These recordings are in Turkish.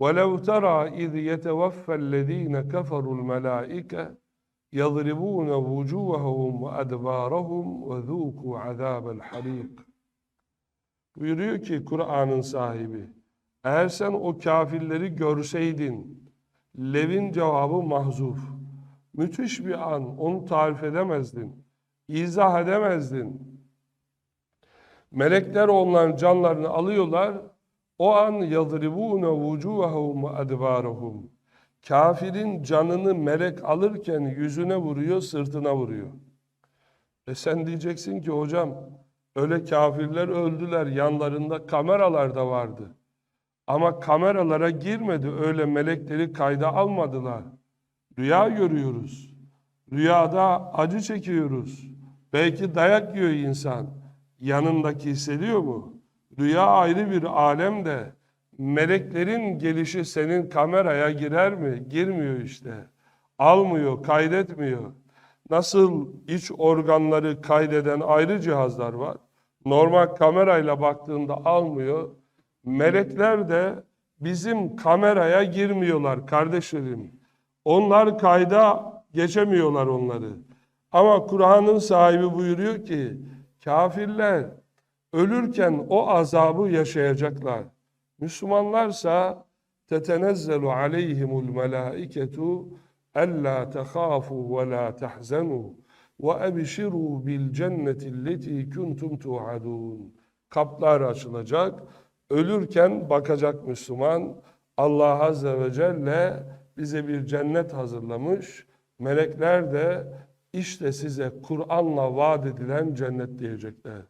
وَلَوْ تَرَى اِذْ يَتَوَفَّى الَّذ۪ينَ كَفَرُوا الْمَلَائِكَةِ يَضْرِبُونَ وُجُوهَهُمْ وَأَدْبَارَهُمْ وَذُوقُوا عَذَابَ الْحَرِيقِ Buyuruyor ki Kur'an'ın sahibi, eğer sen o kafirleri görseydin, Lev'in cevabı mahzuf. Müthiş bir an, onu tarif edemezdin, izah edemezdin. Melekler onların canlarını alıyorlar, o an yadribûne vücûhehum ve edbârehum. Kafirin canını melek alırken yüzüne vuruyor, sırtına vuruyor. E sen diyeceksin ki hocam öyle kafirler öldüler yanlarında kameralar da vardı. Ama kameralara girmedi öyle melekleri kayda almadılar. Rüya görüyoruz. Rüyada acı çekiyoruz. Belki dayak yiyor insan. Yanındaki hissediyor mu? Rüya ayrı bir alem de meleklerin gelişi senin kameraya girer mi? Girmiyor işte. Almıyor, kaydetmiyor. Nasıl iç organları kaydeden ayrı cihazlar var. Normal kamerayla baktığında almıyor. Melekler de bizim kameraya girmiyorlar kardeşlerim. Onlar kayda geçemiyorlar onları. Ama Kur'an'ın sahibi buyuruyor ki kafirler Ölürken o azabı yaşayacaklar. Müslümanlarsa tetenezzelu aleyhimul melaiketu alla tahafu ve la tahzanu ve ebşiru bil cenneti lleti kuntum tuadun. Kaplar açılacak. Ölürken bakacak Müslüman Allah azze ve celle bize bir cennet hazırlamış. Melekler de işte size Kur'an'la vaat edilen cennet diyecekler.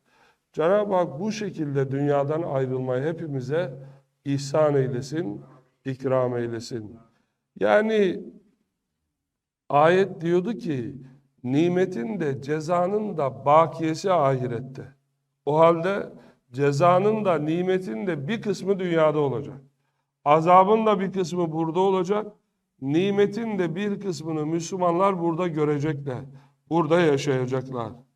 Cenab-ı Hak bu şekilde dünyadan ayrılmayı hepimize ihsan eylesin, ikram eylesin. Yani Ayet diyordu ki nimetin de cezanın da bakiyesi ahirette. O halde cezanın da nimetin de bir kısmı dünyada olacak. Azabın da bir kısmı burada olacak. Nimetin de bir kısmını Müslümanlar burada görecekler. Burada yaşayacaklar.